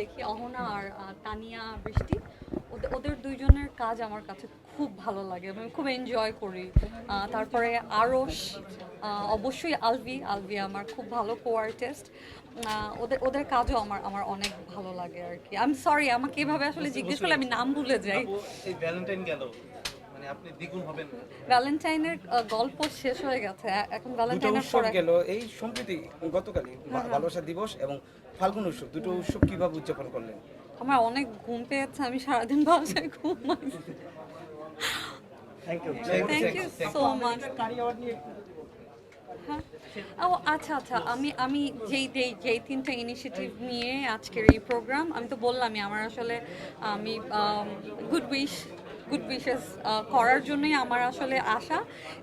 দেখি অহনা আর তানিয়া বৃষ্টি ওদের ওদের দুইজনের কাজ আমার কাছে খুব ভালো লাগে আমি খুব এনজয় করি। তারপরে আরস অবশ্যই আলভি আলভি আমার খুব ভালো কো আর্টিস্ট ওদের ওদের কাজও আমার আমার অনেক ভালো লাগে আর কি। আমি সরি আমাকে এভাবে আসলে জিজ্ঞেস করলে আমি নাম ভুলে যাই। ভ্যালেন্টাইন গেল মানে আপনি দ্বিগুণ হবেন ভ্যালেন্টাইনের গল্প শেষ হয়ে গেছে। এখন ভ্যালেন্টাইনের পরে গেল। এই সম্প্রতি গতকালই ভালোবাসা দিবস এবং ফাল্গুন উৎসব দুটো উৎসব কীভাবে উদযাপন করলেন? আমার অনেক ঘুম পেয়েছে আমি সারাদিন বাসায় ঘুমাই। Thank you thank you so much হ্যাঁ। ও আচ্ছা আচ্ছা আমি আমি যেই যেই যেই তিনটা ইনিশিয়েটিভ নিয়ে আজকের এই প্রোগ্রাম আমি তো বললামই আমার আসলে আমি গুড উইশ গুড উইশেস করার জন্যই আমার আসলে আশা।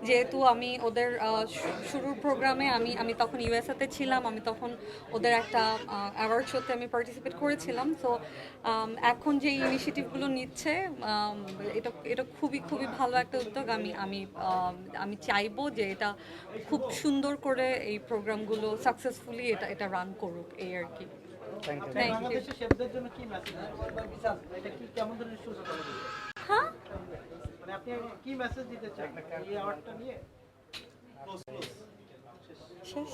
যেহেতু আমি ওদের শুরুর প্রোগ্রামে আমি আমি তখন ইউএসএতে ছিলাম আমি তখন ওদের একটা অ্যাওয়ার্ড শোতে আমি পার্টিসিপেট করেছিলাম। সো এখন যে ইনিশিয়েটিভগুলো নিচ্ছে um, এটা এটা খুবই খুবই ভালো একটা উদ্যোগ। আমি আমি um, আমি চাইব যে এটা খুব সুন্দর করে এই প্রোগ্রামগুলো সাকসেসফুলি এটা এটা রান করুক এই আর কি। থ্যাংক ইউ মানে আপনি কি মেসেজ দিতে চান এই অ্যাওয়ার্ডটা নিয়ে শেষ